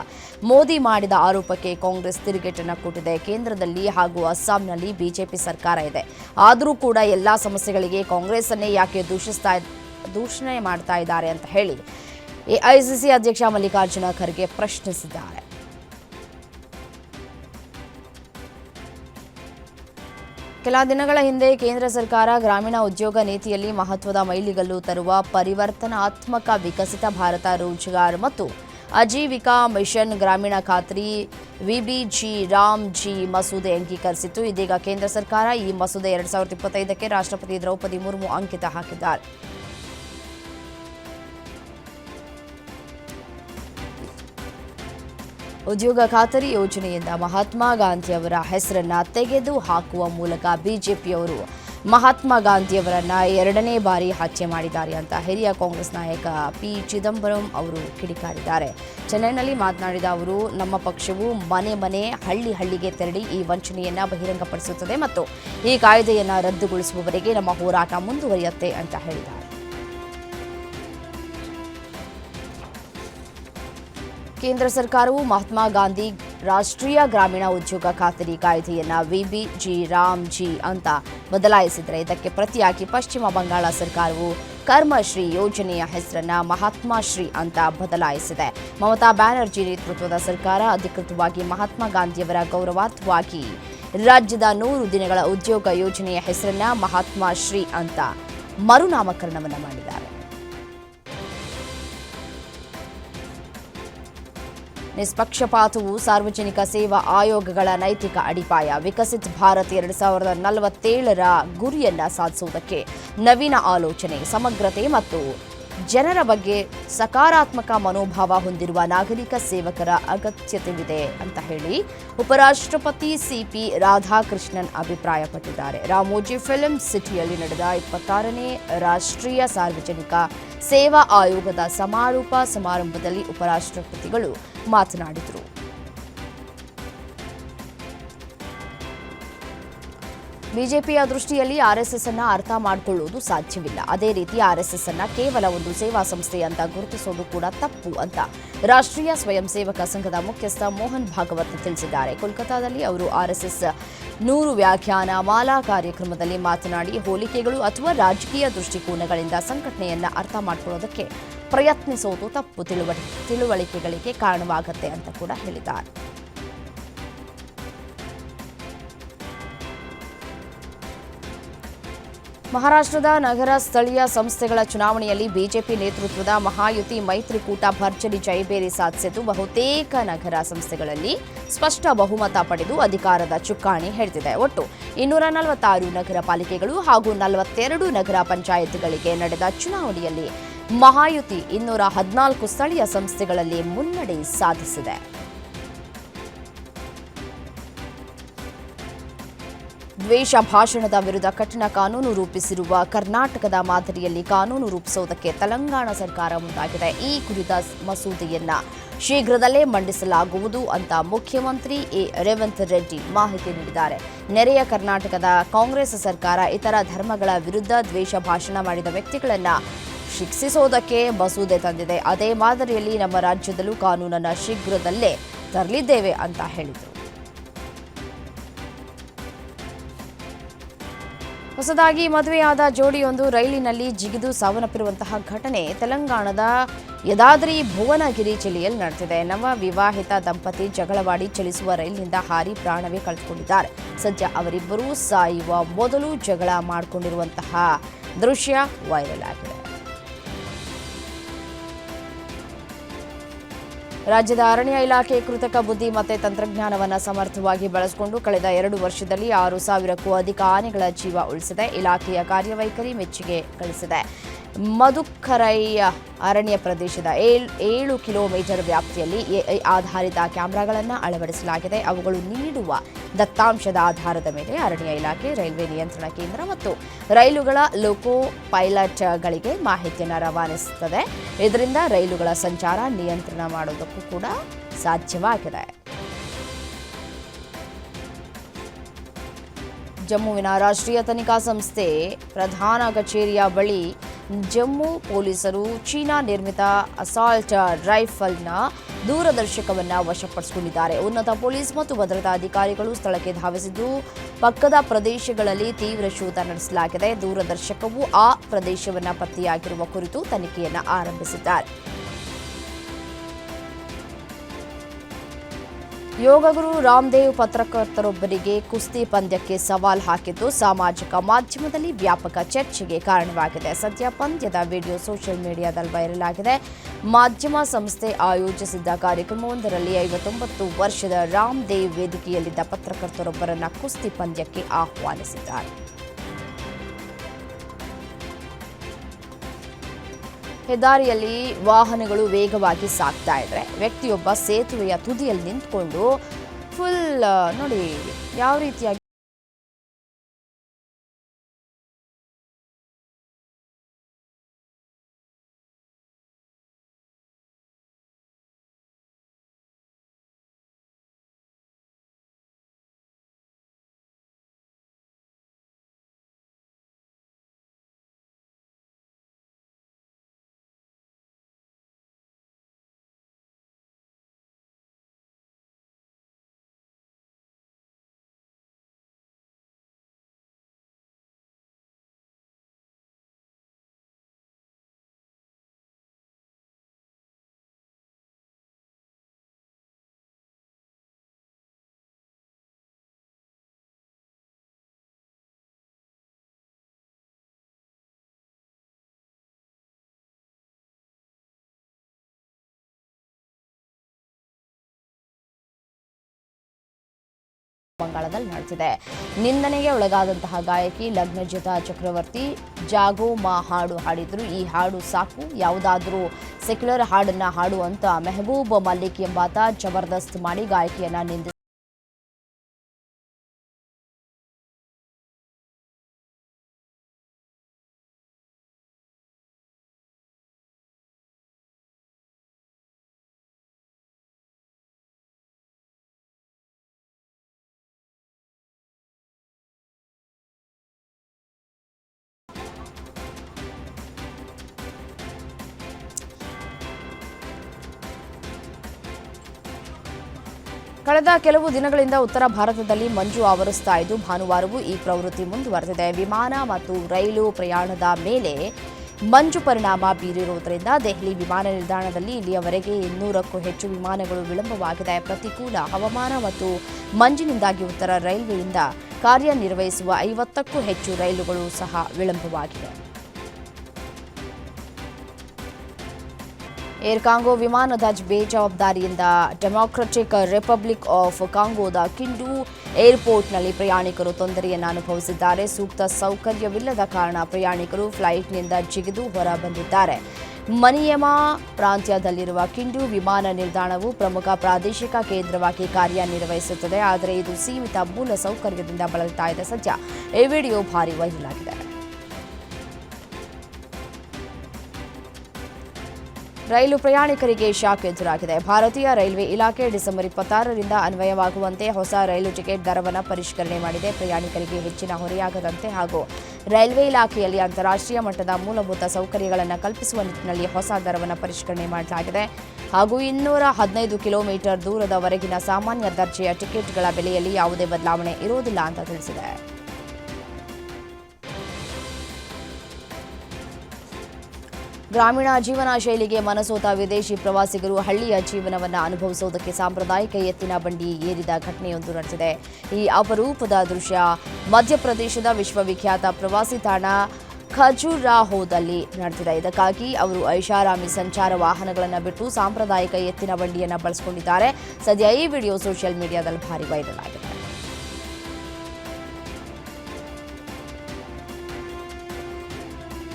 ಮೋದಿ ಮಾಡಿದ ಆರೋಪಕ್ಕೆ ಕಾಂಗ್ರೆಸ್ ತಿರುಗೇಟನ್ನು ಕೊಟ್ಟಿದೆ. ಕೇಂದ್ರದಲ್ಲಿ ಹಾಗೂ ಅಸ್ಸಾಂನಲ್ಲಿ ಬಿಜೆಪಿ ಸರ್ಕಾರ ಇದೆ. ಆದರೂ ಕೂಡ ಎಲ್ಲ ಸಮಸ್ಯೆಗಳಿಗೆ ಕಾಂಗ್ರೆಸ್ ಅನ್ನೇ ಯಾಕೆ ದೂಷಿಸ್ತಾ ದೂಷಣೆ ಮಾಡ್ತಾ ಇದ್ದಾರೆ ಅಂತ ಹೇಳಿ ಎಐಸಿಸಿ ಅಧ್ಯಕ್ಷ ಮಲ್ಲಿಕಾರ್ಜುನ ಖರ್ಗೆ ಪ್ರಶ್ನಿಸಿದ್ದಾರೆ. ಕೆಲ ದಿನಗಳ ಹಿಂದೆ ಕೇಂದ್ರ ಸರ್ಕಾರ ಗ್ರಾಮೀಣ ಉದ್ಯೋಗ ನೀತಿಯಲ್ಲಿ ಮಹತ್ವದ ಮೈಲಿಗಲ್ಲು ತರುವ ಪರಿವರ್ತನಾತ್ಮಕ ವಿಕಸಿತ ಭಾರತ ರೋಜ್ಗಾರ್ ಮತ್ತು ಅಜೀವಿಕಾ ಮಿಷನ್ ಗ್ರಾಮೀಣ ಖಾತ್ರಿ ವಿಬಿಜಿ ರಾಮ್ ಜಿ ಮಸೂದೆ ಅಂಗೀಕರಿಸಿತ್ತು. ಇದೀಗ ಕೇಂದ್ರ ಸರ್ಕಾರ ಈ ಮಸೂದೆ ಎರಡ್ ಸಾವಿರದ ಇಪ್ಪತ್ತೈದಕ್ಕೆ ರಾಷ್ಟ್ರಪತಿ ದ್ರೌಪದಿ ಮುರ್ಮು ಅಂಕಿತ ಹಾಕಿದ್ದಾರೆ. ಉದ್ಯೋಗ ಖಾತರಿ ಯೋಜನೆಯಿಂದ ಮಹಾತ್ಮ ಗಾಂಧಿಯವರ ಹೆಸರನ್ನ ತೆಗೆದು ಹಾಕುವ ಮೂಲಕ ಬಿಜೆಪಿಯವರು ಮಹಾತ್ಮ ಗಾಂಧಿಯವರನ್ನ ಎರಡನೇ ಬಾರಿ ಹತ್ಯೆ ಮಾಡಿದ್ದಾರೆ ಅಂತ ಹಿರಿಯ ಕಾಂಗ್ರೆಸ್ ನಾಯಕ ಪಿ ಚಿದಂಬರಂ ಅವರು ಕಿಡಿಕಾರಿದ್ದಾರೆ. ಚೆನ್ನೈನಲ್ಲಿ ಮಾತನಾಡಿದ ಅವರು, ನಮ್ಮ ಪಕ್ಷವು ಮನೆ ಮನೆ, ಹಳ್ಳಿ ಹಳ್ಳಿಗೆ ತೆರಳಿ ಈ ವಂಚನೆಯನ್ನ ಬಹಿರಂಗಪಡಿಸುತ್ತದೆ ಮತ್ತು ಈ ಕಾಯ್ದೆಯನ್ನು ರದ್ದುಗೊಳಿಸುವವರೆಗೆ ನಮ್ಮ ಹೋರಾಟ ಮುಂದುವರಿಯುತ್ತೆ ಅಂತ ಹೇಳಿದ್ದಾರೆ. ಕೇಂದ್ರ ಸರ್ಕಾರವು ಮಹಾತ್ಮ ಗಾಂಧಿ ರಾಷ್ಟ್ರೀಯ ಗ್ರಾಮೀಣ ಉದ್ಯೋಗ ಖಾತರಿ ಕಾಯ್ದೆಯನ್ನ ವಿಬಿಜಿ ರಾಮ್ ಜಿ ಅಂತ ಬದಲಾಯಿಸಿದರೆ ಇದಕ್ಕೆ ಪ್ರತಿಯಾಗಿ ಪಶ್ಚಿಮ ಬಂಗಾಳ ಸರ್ಕಾರವು ಕರ್ಮಶ್ರೀ ಯೋಜನೆಯ ಹೆಸರನ್ನ ಮಹಾತ್ಮಶ್ರೀ ಅಂತ ಬದಲಾಯಿಸಿದೆ. ಮಮತಾ ಬ್ಯಾನರ್ಜಿ ನೇತೃತ್ವದ ಸರ್ಕಾರ ಅಧಿಕೃತವಾಗಿ ಮಹಾತ್ಮ ಗಾಂಧಿಯವರ ಗೌರವಾರ್ಥವಾಗಿ ರಾಜ್ಯದ ನೂರು ದಿನಗಳ ಉದ್ಯೋಗ ಯೋಜನೆಯ ಹೆಸರನ್ನ ಮಹಾತ್ಮ ಶ್ರೀ ಅಂತ ಮರುನಾಮಕರಣವನ್ನು ಮಾಡಿದ್ದಾರೆ. ನಿಷ್ಪಕ್ಷಪಾತವು ಸಾರ್ವಜನಿಕ ಸೇವಾ ಆಯೋಗಗಳ ನೈತಿಕ ಅಡಿಪಾಯ. ವಿಕಸಿತ್ ಭಾರತ್ ಎರಡು ಸಾವಿರದ ನಲವತ್ತೇಳರ ಗುರಿಯನ್ನ ಸಾಧಿಸುವುದಕ್ಕೆ ನವೀನ ಆಲೋಚನೆ, ಸಮಗ್ರತೆ ಮತ್ತು ಜನರ ಬಗ್ಗೆ ಸಕಾರಾತ್ಮಕ ಮನೋಭಾವ ಹೊಂದಿರುವ ನಾಗರಿಕ ಸೇವಕರ ಅಗತ್ಯತೆವಿದೆ ಅಂತ ಹೇಳಿ ಉಪರಾಷ್ಟ್ರಪತಿ ಸಿಪಿ ರಾಧಾಕೃಷ್ಣನ್ ಅಭಿಪ್ರಾಯಪಟ್ಟಿದ್ದಾರೆ. ರಾಮೋಜಿ ಫಿಲ್ಮ್ ಸಿಟಿಯಲ್ಲಿ ನಡೆದ ಇಪ್ಪತ್ತಾರನೇ ರಾಷ್ಟ್ರೀಯ ಸಾರ್ವಜನಿಕ ಸೇವಾ ಆಯೋಗದ ಸಮಾರೋಪ ಸಮಾರಂಭದಲ್ಲಿ ಉಪರಾಷ್ಟ್ರಪತಿಗಳು ಮಾತನಾಡಿದರು. ಬಿಜೆಪಿಯ ದೃಷ್ಟಿಯಲ್ಲಿ ಆರ್ಎಸ್ಎಸ್ ಅನ್ನು ಅರ್ಥ ಮಾಡಿಕೊಳ್ಳುವುದು ಸಾಧ್ಯವಿಲ್ಲ. ಅದೇ ರೀತಿ ಆರ್ಎಸ್ಎಸ್ ಅನ್ನ ಕೇವಲ ಒಂದು ಸೇವಾ ಸಂಸ್ಥೆ ಅಂತ ಗುರುತಿಸೋದು ಕೂಡ ತಪ್ಪು ಅಂತ ರಾಷ್ಟ್ರೀಯ ಸ್ವಯಂ ಸೇವಕ ಸಂಘದ ಮುಖ್ಯಸ್ಥ ಮೋಹನ್ ಭಾಗವತ್ ತಿಳಿಸಿದ್ದಾರೆ. ಕೋಲ್ಕತಾದಲ್ಲಿ ಅವರು ಆರ್ಎಸ್ಎಸ್ ನೂರು ವ್ಯಾಖ್ಯಾನ ಮಾಲಾ ಕಾರ್ಯಕ್ರಮದಲ್ಲಿ ಮಾತನಾಡಿ, ಹೋಲಿಕೆಗಳು ಅಥವಾ ರಾಜಕೀಯ ದೃಷ್ಟಿಕೋನಗಳಿಂದ ಸಂಘಟನೆಯನ್ನ ಅರ್ಥ ಮಾಡಿಕೊಳ್ಳೋದಕ್ಕೆ ಪ್ರಯತ್ನಿಸೋದು ತಪ್ಪು ತಿಳುವಳಿ, ತಿಳುವಳಿಕೆಗಳಿಗೆ ಕಾರಣವಾಗುತ್ತೆ ಅಂತ ಕೂಡ ಹೇಳಿದ್ದಾರೆ. ಮಹಾರಾಷ್ಟ್ರದ ನಗರ ಸ್ಥಳೀಯ ಸಂಸ್ಥೆಗಳ ಚುನಾವಣೆಯಲ್ಲಿ ಬಿಜೆಪಿ ನೇತೃತ್ವದ ಮಹಾಯುತಿ ಮೈತ್ರಿಕೂಟ ಭರ್ಜರಿ ಜಯಬೇರಿ ಸಾಧಿಸಿದ್ದು ಬಹುತೇಕ ನಗರ ಸಂಸ್ಥೆಗಳಲ್ಲಿ ಸ್ಪಷ್ಟ ಬಹುಮತ ಪಡೆದು ಅಧಿಕಾರದ ಚುಕ್ಕಾಣಿ ಹಿಡಿದಿದೆ. ಒಟ್ಟು ಇನ್ನೂರ ನಲವತ್ತಾರು ನಗರ ಪಾಲಿಕೆಗಳು ಹಾಗೂ ನಲವತ್ತೆರಡು ನಗರ ಪಂಚಾಯತ್ಗಳಿಗೆ ನಡೆದ ಚುನಾವಣೆಯಲ್ಲಿ ಮಹಾಯುತಿ ಇನ್ನೂರ ಹದಿನಾಲ್ಕು ಸ್ಥಳೀಯ ಸಂಸ್ಥೆಗಳಲ್ಲಿ ಮುನ್ನಡೆ ಸಾಧಿಸಿದೆ. ದ್ವೇಷ ಭಾಷಣದ ವಿರುದ್ಧ ಕಠಿಣ ಕಾನೂನು ರೂಪಿಸಿರುವ ಕರ್ನಾಟಕದ ಮಾದರಿಯಲ್ಲಿ ಕಾನೂನು ರೂಪಿಸುವುದಕ್ಕೆ ತೆಲಂಗಾಣ ಸರ್ಕಾರ ಮುಂದಾಗಿದೆ. ಈ ಕುರಿತ ಮಸೂದೆಯನ್ನ ಶೀಘ್ರದಲ್ಲೇ ಮಂಡಿಸಲಾಗುವುದು ಅಂತ ಮುಖ್ಯಮಂತ್ರಿ ಎ. ರೇವಂತ್ ರೆಡ್ಡಿ ಮಾಹಿತಿ ನೀಡಿದ್ದಾರೆ. ನೆರೆಯ ಕರ್ನಾಟಕದ ಕಾಂಗ್ರೆಸ್ ಸರ್ಕಾರ ಇತರ ಧರ್ಮಗಳ ವಿರುದ್ಧ ದ್ವೇಷ ಭಾಷಣ ಮಾಡಿದ ವ್ಯಕ್ತಿಗಳನ್ನ ಶಿಕ್ಷಿಸೋದಕ್ಕೆ ಮಸೂದೆ ತಂದಿದೆ. ಅದೇ ಮಾದರಿಯಲ್ಲಿ ನಮ್ಮ ರಾಜ್ಯದಲ್ಲೂ ಕಾನೂನನ್ನ ಶೀಘ್ರದಲ್ಲೇ ತರಲಿದ್ದೇವೆ ಅಂತ ಹೇಳಿದರು. ಹೊಸದಾಗಿ ಮದುವೆಯಾದ ಜೋಡಿಯೊಂದು ರೈಲಿನಲ್ಲಿ ಜಿಗಿದು ಸಾವನ್ನಪ್ಪಿರುವಂತಹ ಘಟನೆ ತೆಲಂಗಾಣದ ಯದಾದ್ರಿ ಭುವನಗಿರಿ ಜಿಲ್ಲೆಯಲ್ಲಿ ನಡೆದಿದೆ. ನಮ್ಮ ವಿವಾಹಿತ ದಂಪತಿ ಜಗಳವಾಡಿ ಚಲಿಸುವ ರೈಲಿನಿಂದ ಹಾರಿ ಪ್ರಾಣವೇ ಕಳೆದುಕೊಂಡಿದ್ದಾರೆ. ಸದ್ಯ ಅವರಿಬ್ಬರೂ ಸಾಯುವ ಮೊದಲು ಜಗಳ ಮಾಡಿಕೊಂಡಿರುವಂತಹ ದೃಶ್ಯ ವೈರಲ್ ಆಗಿದೆ. ರಾಜ್ಯದ ಅರಣ್ಯ ಇಲಾಖೆ ಕೃತಕ ಬುದ್ಧಿ ಮತ್ತು ತಂತ್ರಜ್ಞಾನವನ್ನು ಸಮರ್ಥವಾಗಿ ಬಳಸಿಕೊಂಡು ಕಳೆದ ಎರಡು ವರ್ಷದಲ್ಲಿ ಆರು ಸಾವಿರಕ್ಕೂ ಅಧಿಕ ಆನೆಗಳ ಜೀವ ಉಳಿಸಿದೆ. ಇಲಾಖೆಯ ಕಾರ್ಯವೈಖರಿ ಮೆಚ್ಚುಗೆ ಗಳಿಸಿದೆ. ಮಧುಕರೈ ಅರಣ್ಯ ಪ್ರದೇಶದ ಏಳ್, ಏಳು ಕಿಲೋಮೀಟರ್ ವ್ಯಾಪ್ತಿಯಲ್ಲಿ ಎಐ ಆಧಾರಿತ ಕ್ಯಾಮೆರಾಗಳನ್ನು ಅಳವಡಿಸಲಾಗಿದೆ. ಅವುಗಳು ನೀಡುವ ದತ್ತಾಂಶದ ಆಧಾರದ ಮೇಲೆ ಅರಣ್ಯ ಇಲಾಖೆ, ರೈಲ್ವೆ ನಿಯಂತ್ರಣ ಕೇಂದ್ರ ಮತ್ತು ರೈಲುಗಳ ಲೋಕೋ ಪೈಲಟ್ಗಳಿಗೆ ಮಾಹಿತಿಯನ್ನು ರವಾನಿಸುತ್ತದೆ. ಇದರಿಂದ ರೈಲುಗಳ ಸಂಚಾರ ನಿಯಂತ್ರಣ ಮಾಡುವುದಕ್ಕೂ ಕೂಡ ಸಾಧ್ಯವಾಗಿದೆ. ಜಮ್ಮುವಿನ ರಾಷ್ಟ್ರೀಯ ತನಿಖಾ ಸಂಸ್ಥೆ ಪ್ರಧಾನ ಕಚೇರಿಯ ಬಳಿ ಜಮ್ಮು ಪೊಲೀಸರು ಚೀನಾ ನಿರ್ಮಿತ ಅಸಾಲ್ಟ್ ರೈಫಲ್ನ ದೂರದರ್ಶಕವನ್ನು ವಶಪಡಿಸಿಕೊಂಡಿದ್ದಾರೆ. ಉನ್ನತ ಪೊಲೀಸ್ ಮತ್ತು ಭದ್ರತಾ ಅಧಿಕಾರಿಗಳು ಸ್ಥಳಕ್ಕೆ ಧಾವಿಸಿದ್ದು, ಪಕ್ಕದ ಪ್ರದೇಶಗಳಲ್ಲಿ ತೀವ್ರ ಶೋಧ ನಡೆಸಲಾಗಿದೆ. ದೂರದರ್ಶಕವು ಆ ಪ್ರದೇಶವನ್ನು ಪತ್ತೆಯಾಗಿರುವ ಕುರಿತು ತನಿಖೆಯನ್ನು ಆರಂಭಿಸಿದ್ದಾರೆ. ಯೋಗಗುರು ರಾಮದೇವ್ ಪತ್ರಕರ್ತರೊಬ್ಬರಿಗೆ ಕುಸ್ತಿ ಪಂದ್ಯಕ್ಕೆ ಸವಾಲ್ ಹಾಕಿದ್ದು ಸಾಮಾಜಿಕ ಮಾಧ್ಯಮದಲ್ಲಿ ವ್ಯಾಪಕ ಚರ್ಚೆಗೆ ಕಾರಣವಾಗಿದೆ. ಸದ್ಯ ಪಂದ್ಯದ ವಿಡಿಯೋ ಸೋಷಿಯಲ್ ಮೀಡಿಯಾದಲ್ಲಿ ವೈರಲ್ ಆಗಿದೆ. ಮಾಧ್ಯಮ ಸಂಸ್ಥೆ ಆಯೋಜಿಸಿದ್ದ ಕಾರ್ಯಕ್ರಮವೊಂದರಲ್ಲಿ ಐವತ್ತೊಂಬತ್ತು ವರ್ಷದ ರಾಮದೇವ್ ವೇದಿಕೆಯಲ್ಲಿದ್ದ ಪತ್ರಕರ್ತರೊಬ್ಬರನ್ನು ಕುಸ್ತಿ ಪಂದ್ಯಕ್ಕೆ ಆಹ್ವಾನಿಸಿದ್ದಾರೆ. ಹೆದ್ದಾರಿಯಲ್ಲಿ ವಾಹನಗಳು ವೇಗವಾಗಿ ಸಾಗ್ತಾ ಇದ್ರೆ ವ್ಯಕ್ತಿಯೊಬ್ಬ ಸೇತುವೆಯ ತುದಿಯಲ್ಲಿ ನಿಂತ್ಕೊಂಡು ಫುಲ್ ನೋಡಿ ಯಾವ ರೀತಿಯಾಗಿ ಬಂಗಾಳದಲ್ಲಿ ನಡೆದಿದೆ. ನಿಂದನೆಗೆ ಒಳಗಾದಂತಹ ಗಾಯಕಿ ಲಗ್ನಜಿತಾ ಚಕ್ರವರ್ತಿ ಜಾಗೋ ಮಾ ಹಾಡು ಹಾಡಿದ್ರು. ಈ ಹಾಡು ಸಾಕು, ಯಾವುದಾದ್ರೂ ಸೆಕ್ಯುಲರ್ ಹಾಡನ್ನ ಹಾಡು ಅಂತ ಮೆಹಬೂಬ್ ಮಲ್ಲಿಕ್ ಎಂಬಾತ ಜಬರ್ದಸ್ತ್ ಮಾಡಿ ಗಾಯಕಿಯನ್ನ ನಿಂದಿಸಿ ಕಳೆದ ಕೆಲವು ದಿನಗಳಿಂದ ಉತ್ತರ ಭಾರತದಲ್ಲಿ ಮಂಜು ಆವರಿಸ್ತಾ ಇದ್ದು, ಭಾನುವಾರವೂ ಈ ಪ್ರವೃತ್ತಿ ಮುಂದುವರೆದಿದೆ. ವಿಮಾನ ಮತ್ತು ರೈಲು ಪ್ರಯಾಣದ ಮೇಲೆ ಮಂಜು ಪರಿಣಾಮ ಬೀರಿರುವುದರಿಂದ ದೆಹಲಿ ವಿಮಾನ ನಿಲ್ದಾಣದಲ್ಲಿ ಇಲ್ಲಿಯವರೆಗೆ ಇನ್ನೂರಕ್ಕೂ ಹೆಚ್ಚು ವಿಮಾನಗಳು ವಿಳಂಬವಾಗಿದೆ. ಪ್ರತಿಕೂಲ ಹವಾಮಾನ ಮತ್ತು ಮಂಜಿನಿಂದಾಗಿ ಉತ್ತರ ರೈಲ್ವೆಯಿಂದ ಕಾರ್ಯನಿರ್ವಹಿಸುವ ಐವತ್ತಕ್ಕೂ ಹೆಚ್ಚು ರೈಲುಗಳು ಸಹ ವಿಳಂಬವಾಗಿವೆ ಏರ್ ಕಾಂಗೋ ವಿಮಾನದ ಬೇಜವಾಬ್ದಾರಿಯಿಂದ ಡೆಮಾಕ್ರಟಿಕ್ ರಿಪಬ್ಲಿಕ್ ಆಫ್ ಕಾಂಗೋದ ಕಿಂಡು ಏರ್ಪೋರ್ಟ್ನಲ್ಲಿ ಪ್ರಯಾಣಿಕರು ತೊಂದರೆಯನ್ನು ಅನುಭವಿಸಿದ್ದಾರೆ. ಸೂಕ್ತ ಸೌಕರ್ಯವಿಲ್ಲದ ಕಾರಣ ಪ್ರಯಾಣಿಕರು ಫ್ಲೈಟ್ನಿಂದ ಜಿಗಿದು ಹೊರ ಬಂದಿದ್ದಾರೆ ಮನಿಯಮಾ ಪ್ರಾಂತ್ಯದಲ್ಲಿರುವ ಕಿಂಡು ವಿಮಾನ ನಿಲ್ದಾಣವು ಪ್ರಮುಖ ಪ್ರಾದೇಶಿಕ ಕೇಂದ್ರವಾಗಿ ಕಾರ್ಯನಿರ್ವಹಿಸುತ್ತದೆ. ಆದರೆ ಇದು ಸೀಮಿತ ಮೂಲ ಸೌಕರ್ಯದಿಂದ ಬಳಲ್ತಾ ಇದೆ. ಸದ್ಯ ಈ ವಿಡಿಯೋ ಭಾರಿ ವೈರಲ್ ಆಗಿದೆ. ರೈಲು ಪ್ರಯಾಣಿಕರಿಗೆ ಶಾಕ್ ಎದುರಾಗಿದೆ. ಭಾರತೀಯ ರೈಲ್ವೆ ಇಲಾಖೆ ಡಿಸೆಂಬರ್ ಇಪ್ಪತ್ತಾರರಿಂದ ಅನ್ವಯವಾಗುವಂತೆ ಹೊಸ ರೈಲು ಟಿಕೆಟ್ ದರವನ್ನು ಪರಿಷ್ಕರಣೆ ಮಾಡಿದೆ. ಪ್ರಯಾಣಿಕರಿಗೆ ಹೆಚ್ಚಿನ ಹೊರೆಯಾಗದಂತೆ ಹಾಗೂ ರೈಲ್ವೆ ಇಲಾಖೆಯಲ್ಲಿ ಅಂತಾರಾಷ್ಟ್ರೀಯ ಮಟ್ಟದ ಮೂಲಭೂತ ಸೌಕರ್ಯಗಳನ್ನು ಕಲ್ಪಿಸುವ ನಿಟ್ಟಿನಲ್ಲಿ ಹೊಸ ದರವನ್ನು ಪರಿಷ್ಕರಣೆ ಮಾಡಲಾಗಿದೆ. ಹಾಗೂ ಇನ್ನೂರ ಹದಿನೈದು ಕಿಲೋಮೀಟರ್ ದೂರದವರೆಗಿನ ಸಾಮಾನ್ಯ ದರ್ಜೆಯ ಟಿಕೆಟ್ಗಳ ಬೆಲೆಯಲ್ಲಿ ಯಾವುದೇ ಬದಲಾವಣೆ ಇರುವುದಿಲ್ಲ ಅಂತ ತಿಳಿಸಿದೆ. ಗ್ರಾಮೀಣ ಜೀವನ ಶೈಲಿಗೆ ಮನಸೋತ ವಿದೇಶಿ ಪ್ರವಾಸಿಗರು ಹಳ್ಳಿಯ ಜೀವನವನ್ನು ಅನುಭವಿಸುವುದಕ್ಕೆ ಸಾಂಪ್ರದಾಯಿಕ ಎತ್ತಿನ ಬಂಡಿ ಏರಿದ ಘಟನೆಯೊಂದು ನಡೆದಿದೆ. ಈ ಅಪರೂಪದ ದೃಶ್ಯ ಮಧ್ಯಪ್ರದೇಶದ ವಿಶ್ವವಿಖ್ಯಾತ ಪ್ರವಾಸಿ ತಾಣ ಖಜುರಾಹೋದಲ್ಲಿ ನಡೆದಿದೆ. ಇದಕ್ಕಾಗಿ ಅವರು ಐಷಾರಾಮಿ ಸಂಚಾರ ವಾಹನಗಳನ್ನು ಬಿಟ್ಟು ಸಾಂಪ್ರದಾಯಿಕ ಎತ್ತಿನ ಬಂಡಿಯನ್ನು ಬಳಸಿಕೊಂಡಿದ್ದಾರೆ. ಸದ್ಯ ಈ ವಿಡಿಯೋ ಸೋಷಿಯಲ್ ಮೀಡಿಯಾದಲ್ಲಿ ಭಾರಿ ವೈರಲ್ ಆಗಿದೆ.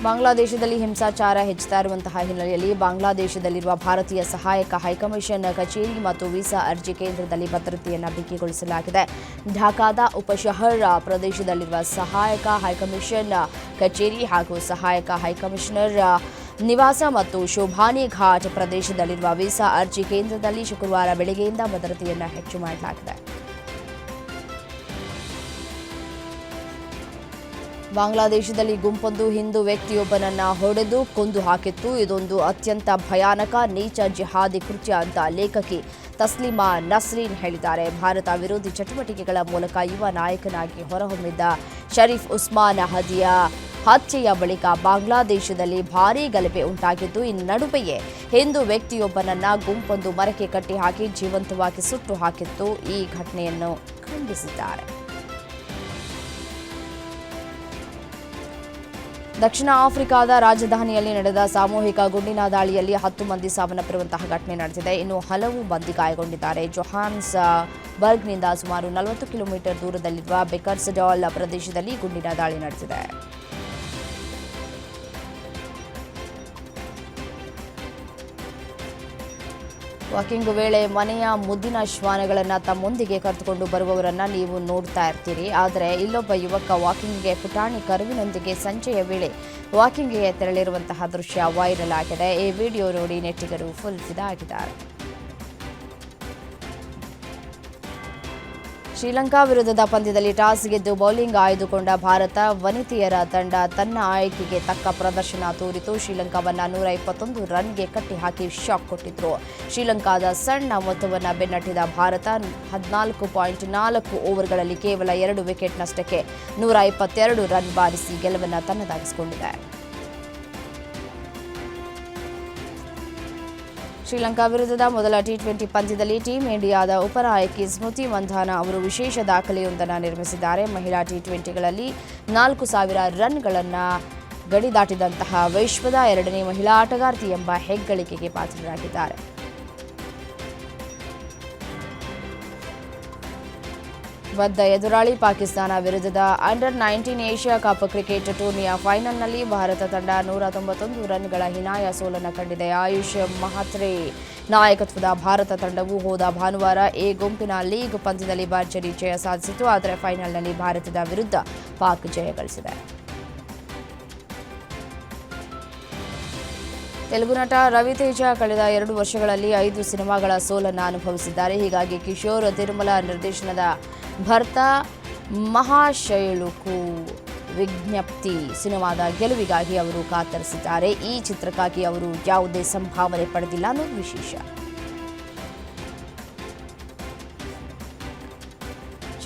ಬಾಂಗ್ಲಾದೇಶದಲ್ಲಿ ಹಿಂಸಾಚಾರ ಹೆಚ್ಚುತ್ತಾ ಇರುವಂತಹ ಹಿನ್ನೆಲೆಯಲ್ಲಿ ಬಾಂಗ್ಲಾದೇಶದಲ್ಲಿರುವ ಭಾರತೀಯ ಸಹಾಯಕ ಹೈಕಮಿಷನ್ ಕಚೇರಿ ಮತ್ತು ವೀಸಾ ಅರ್ಜಿ ಕೇಂದ್ರದಲ್ಲಿ ಭದ್ರತೆಯನ್ನು ಬಿಗಿಗೊಳಿಸಲಾಗಿದೆ ಢಾಕಾದ ಉಪಶಹರ್ ಪ್ರದೇಶದಲ್ಲಿರುವ ಸಹಾಯಕ ಹೈಕಮಿಷನ್ ಕಚೇರಿ ಹಾಗೂ ಸಹಾಯಕ ಹೈಕಮಿಷನರ್ ನಿವಾಸ ಮತ್ತು ಶೋಭಾನಿ ಘಾಟ್ ಪ್ರದೇಶದಲ್ಲಿರುವ ವೀಸಾ ಅರ್ಜಿ ಕೇಂದ್ರದಲ್ಲಿ ಶುಕ್ರವಾರ ಬೆಳಗ್ಗೆಯಿಂದ ಭದ್ರತೆಯನ್ನು ಹೆಚ್ಚು ಮಾಡಲಾಗಿದೆ. ಬಾಂಗ್ಲಾದೇಶದಲ್ಲಿ ಗುಂಪೊಂದು ಹಿಂದೂ ವ್ಯಕ್ತಿಯೊಬ್ಬನನ್ನ ಹೊಡೆದು ಕೊಂದು ಹಾಕಿತ್ತು. ಇದೊಂದು ಅತ್ಯಂತ ಭಯಾನಕ ನೀಚ ಜಿಹಾದಿ ಕೃತ್ಯ ಅಂತ ಲೇಖಕಿ ತಸ್ಲಿಮಾ ನಸ್ರೀನ್ ಹೇಳಿದ್ದಾರೆ. ಭಾರತ ವಿರೋಧಿ ಚಟುವಟಿಕೆಗಳ ಮೂಲಕ ಯುವ ನಾಯಕನಾಗಿ ಹೊರಹೊಮ್ಮಿದ್ದ ಶರೀಫ್ ಉಸ್ಮಾನ್ ಹದಿಯ ಹತ್ಯೆಯ ಬಳಿಕ ಬಾಂಗ್ಲಾದೇಶದಲ್ಲಿ ಭಾರೀ ಗಲಭೆ ಉಂಟಾಗಿದ್ದು, ಈ ನಡುವೆಯೇ ಹಿಂದೂ ವ್ಯಕ್ತಿಯೊಬ್ಬನನ್ನ ಗುಂಪೊಂದು ಮರಕ್ಕೆ ಕಟ್ಟಿಹಾಕಿ ಜೀವಂತವಾಗಿ ಸುಟ್ಟು ಹಾಕಿತ್ತು. ಈ ಘಟನೆಯನ್ನು ಖಂಡಿಸಿದ್ದಾರೆ. ದಕ್ಷಿಣ ಆಫ್ರಿಕಾದ ರಾಜಧಾನಿಯಲ್ಲಿ ನಡೆದ ಸಾಮೂಹಿಕ ಗುಂಡಿನ ದಾಳಿಯಲ್ಲಿ ಹತ್ತು ಮಂದಿ ಸಾವನ್ನಪ್ಪಿರುವಂತಹ ಘಟನೆ ನಡೆದಿದೆ. ಇನ್ನು ಹಲವು ಮಂದಿ ಗಾಯಗೊಂಡಿದ್ದಾರೆ. ಜೊಹಾನ್ಸ್ ಬರ್ಗ್ನಿಂದ ಸುಮಾರು ನಲವತ್ತು ಕಿಲೋಮೀಟರ್ ದೂರದಲ್ಲಿರುವ ಬೆಕರ್ಸ್ಡಾಲ್ ಪ್ರದೇಶದಲ್ಲಿ ಗುಂಡಿನ ದಾಳಿ ನಡೆದಿದೆ. ವಾಕಿಂಗ್ ವೇಳೆ ಮನೆಯ ಮುದ್ದಿನ ಶ್ವಾನಗಳನ್ನು ತಮ್ಮೊಂದಿಗೆ ಕರೆದುಕೊಂಡು ಬರುವವರನ್ನ ನೀವು ನೋಡ್ತಾ ಇರ್ತೀರಿ. ಆದರೆ ಇಲ್ಲೊಬ್ಬ ಯುವಕ ವಾಕಿಂಗ್ಗೆ ಪುಟಾಣಿ ಕರುವಿನೊಂದಿಗೆ ಸಂಜೆಯ ವೇಳೆ ವಾಕಿಂಗ್ಗೆ ತೆರಳಿರುವಂತಹ ದೃಶ್ಯ ವೈರಲ್ ಆಗಿದೆ. ಈ ವಿಡಿಯೋ ನೋಡಿ ನೆಟ್ಟಿಗರು ಫುಲ್ ಫಿದಾ ಆಗಿದ್ದಾರೆ ಶ್ರೀಲಂಕಾ ವಿರುದ್ಧದ ಪಂದ್ಯದಲ್ಲಿ ಟಾಸ್ ಗೆದ್ದು ಬೌಲಿಂಗ್ ಆಯ್ದುಕೊಂಡ ಭಾರತ ವನಿತೆಯರ ತಂಡ ತನ್ನ ಆಯ್ಕೆಗೆ ತಕ್ಕ ಪ್ರದರ್ಶನ ತೋರಿತು. ಶ್ರೀಲಂಕಾವನ್ನ ನೂರ ಇಪ್ಪತ್ತೊಂದು ರನ್ಗೆ ಕಟ್ಟಿಹಾಕಿ ಶಾಕ್ ಕೊಟ್ಟಿದ್ರು. ಶ್ರೀಲಂಕಾದ ಸಣ್ಣ ಮೊತ್ತವನ್ನು ಬೆನ್ನಟ್ಟಿದ ಭಾರತ ಹದಿನಾಲ್ಕು ಪಾಯಿಂಟ್ ನಾಲ್ಕು ಓವರ್ಗಳಲ್ಲಿ ಕೇವಲ ಎರಡು ವಿಕೆಟ್ ನಷ್ಟಕ್ಕೆ ನೂರ ಇಪ್ಪತ್ತೆರಡು ರನ್ ಬಾರಿಸಿ ಗೆಲುವನ್ನು ತನ್ನದಾಗಿಸಿಕೊಂಡಿದೆ. ಶ್ರೀಲಂಕಾ ವಿರುದ್ಧದ ಮೊದಲ ಟಿ ಟ್ವೆಂಟಿ ಪಂದ್ಯದಲ್ಲಿ ಟೀಂ ಇಂಡಿಯಾದ ಉಪನಾಯಕಿ ಸ್ಮೃತಿ ಮಂಧಾನ ಅವರು ವಿಶೇಷ ದಾಖಲೆಯೊಂದನ್ನು ನಿರ್ಮಿಸಿದ್ದಾರೆ. ಮಹಿಳಾ ಟಿ ಟ್ವೆಂಟಿಗಳಲ್ಲಿ ನಾಲ್ಕು ಸಾವಿರ ರನ್ಗಳನ್ನು ಗಡಿ ದಾಟಿದಂತಹ ವಿಶ್ವದ ಎರಡನೇ ಮಹಿಳಾ ಆಟಗಾರ್ತಿ ಎಂಬ ಹೆಗ್ಗಳಿಕೆಗೆ ಪಾತ್ರರಾಗಿದ್ದಾರೆ. ಬದ್ಧ ಎದುರಾಳಿ ಪಾಕಿಸ್ತಾನ ವಿರುದ್ಧದ under nineteen Asia cup cricket ಟೂರ್ನಿಯ ಫೈನಲ್ನಲ್ಲಿ ಭಾರತ ತಂಡ ನೂರ ತೊಂಬತ್ತೊಂದು ರನ್ಗಳ ಹಿನಾಯ ಸೋಲನ್ನು ಕಂಡಿದೆ. ಆಯುಷ್ ಮಹಾತ್ರೆ ನಾಯಕತ್ವದ ಭಾರತ ತಂಡವು ಹೋದ ಭಾನುವಾರ ಎ ಗುಂಪಿನ ಲೀಗ್ ಪಂದ್ಯದಲ್ಲಿ ಭರ್ಜರಿ ಜಯ ಸಾಧಿಸಿತು ಆದರೆ ಫೈನಲ್ನಲ್ಲಿ ಭಾರತದ ವಿರುದ್ಧ ಪಾಕ್ ಜಯ ಗಳಿಸಿದೆ. ತೆಲುಗು ನಟ ರವಿತೇಜ ಕಳೆದ ಎರಡು ವರ್ಷಗಳಲ್ಲಿ ಐದು ಸಿನಿಮಾಗಳ ಸೋಲನ್ನು ಅನುಭವಿಸಿದ್ದಾರೆ. ಹೀಗಾಗಿ ಕಿಶೋರ್ ತಿರುಮಲ ನಿರ್ದೇಶನದ ಭರ್ತ ಮಹಾಶೈಳುಕು ವಿಜ್ಞಪ್ತಿ ಸಿನಿಮಾದ ಗೆಲುವಿಗಾಗಿ ಅವರು ಕಾತರಿಸಿದ್ದಾರೆ. ಈ ಚಿತ್ರಕ್ಕಾಗಿ ಅವರು ಯಾವುದೇ ಸಂಭಾವನೆ ಪಡೆದಿಲ್ಲ ಅನ್ನೋದು ವಿಶೇಷ.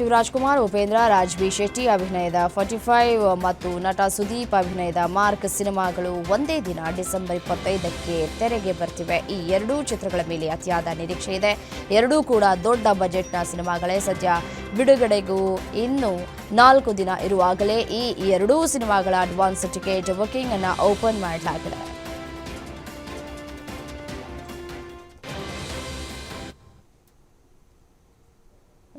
ಶಿವರಾಜ್ ಕುಮಾರ್, ಉಪೇಂದ್ರ ರಾಜ್ ಬಿ ಶೆಟ್ಟಿ, ಅಭಿನಯದ ಫಾರ್ಟಿ ಫೈವ್ ಮತ್ತು ನಟ ಸುದೀಪ್, ಅಭಿನಯದ ಮಾರ್ಕ್ ಸಿನಿಮಾಗಳು ಒಂದೇ ದಿನ ಡಿಸೆಂಬರ್ ಇಪ್ಪತ್ತೈದಕ್ಕೆ ತೆರೆಗೆ ಬರ್ತಿವೆ. ಈ ಎರಡೂ ಚಿತ್ರಗಳ ಮೇಲೆ ಅತಿಯಾದ ನಿರೀಕ್ಷೆ ಇದೆ. ಎರಡೂ ಕೂಡ ದೊಡ್ಡ ಬಜೆಟ್ನ ಸಿನಿಮಾಗಳೇ. ಸದ್ಯ ಬಿಡುಗಡೆಗೂ ಇನ್ನು ನಾಲ್ಕು ದಿನ ಇರುವಾಗಲೇ ಈ ಎರಡೂ ಸಿನಿಮಾಗಳ ಅಡ್ವಾನ್ಸ್ ಟಿಕೆಟ್ ಬುಕಿಂಗ್ ಅನ್ನು ಓಪನ್ ಮಾಡಲಾಗಿದೆ.